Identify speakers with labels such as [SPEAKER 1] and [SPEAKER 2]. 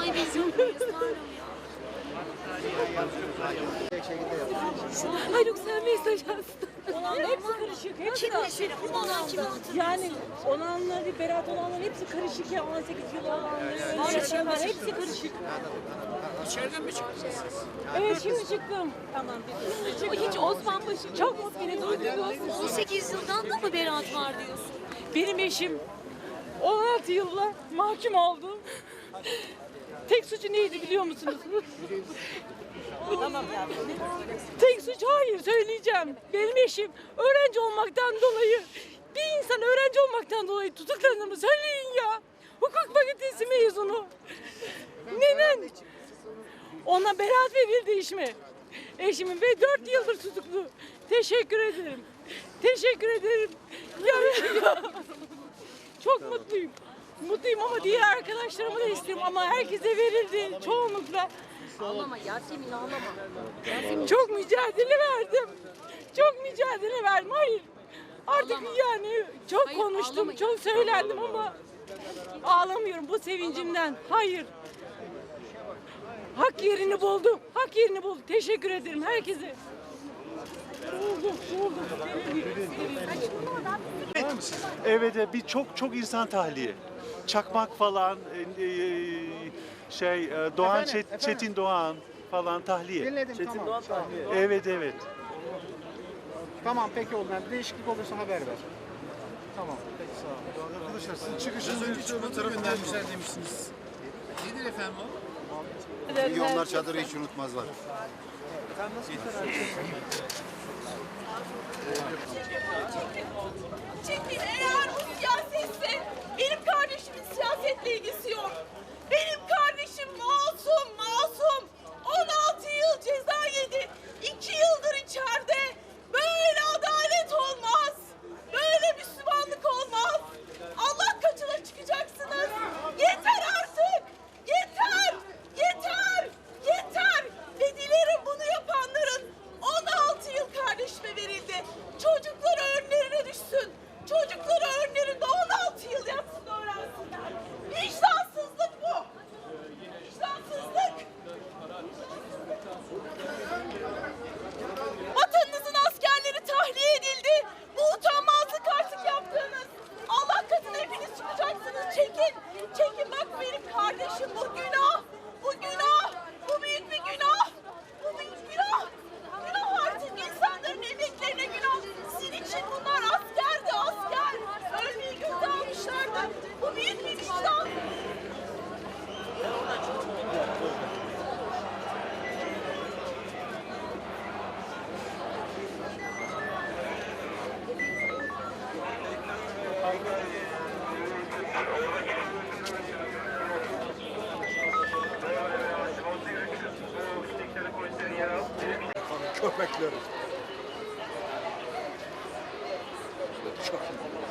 [SPEAKER 1] Ay biz yok muyuz? Ya.
[SPEAKER 2] Haluk sen mesaj attın. Hepsi karışık. Hepsi
[SPEAKER 1] hatırlıyorsun?
[SPEAKER 2] Yani olanları, Berat olanlar hepsi karışık ya. 18 yıl yaşayanlar hepsi karışık.
[SPEAKER 3] İçeriden mi çıktınız siz?
[SPEAKER 2] Evet şimdi çıktım. Tamam. Şimdi çıktım. Hiç Osman başı çok mutluyum. duydunuz.
[SPEAKER 1] 18 yıldan da mı beraat var diyorsun?
[SPEAKER 2] Benim eşim 16 yılla mahkum oldu. Tek suçu neydi biliyor musunuz? Tek suç hayır söyleyeceğim. Benim eşim öğrenci olmaktan dolayı bir insan öğrenci olmaktan dolayı tutuklanır mı? Söyleyin ya. Hukuk fakültesi mezunu. Neden? Ona beraat verildi eşime. Eşimin ve dört yıldır tutuklu. Teşekkür ederim. Teşekkür ederim. Ya, çok mutluyum. Mutluyum ama diğer arkadaşlarıma da istiyorum ama herkese verildi çoğunlukla.
[SPEAKER 1] Ağlama Yasemin ağlama.
[SPEAKER 2] Çok mücadele verdim. Çok mücadele verdim. Hayır. Artık yani çok
[SPEAKER 1] Hayır,
[SPEAKER 2] konuştum,
[SPEAKER 1] ağlama.
[SPEAKER 2] çok söylendim ama ağlamıyorum bu sevincimden. Hayır. Hak yerini buldu. Hak yerini buldu. Teşekkür ederim herkese. Buldu, buldu.
[SPEAKER 4] Evet, evet, bir çok çok insan tahliye. Çakmak falan, e, e, şey e, Doğan
[SPEAKER 5] Efendim,
[SPEAKER 4] Çet-
[SPEAKER 5] efendim.
[SPEAKER 4] Çetin Doğan falan tahliye.
[SPEAKER 5] Dinledim
[SPEAKER 4] Çetin
[SPEAKER 5] tamam.
[SPEAKER 4] Doğan
[SPEAKER 5] Tamam.
[SPEAKER 4] Evet evet.
[SPEAKER 5] Tamam peki oldu. Yani değişiklik olursa haber ver. Tamam. Peki sağ ol.
[SPEAKER 6] Arkadaşlar sizin çıkışınız
[SPEAKER 3] önce çikolata göndermişler demiştiniz. Nedir efendim o?
[SPEAKER 6] İyi onlar çadırı hiç unutmazlar.
[SPEAKER 7] Çetin köpekleri. Çok
[SPEAKER 6] iyi.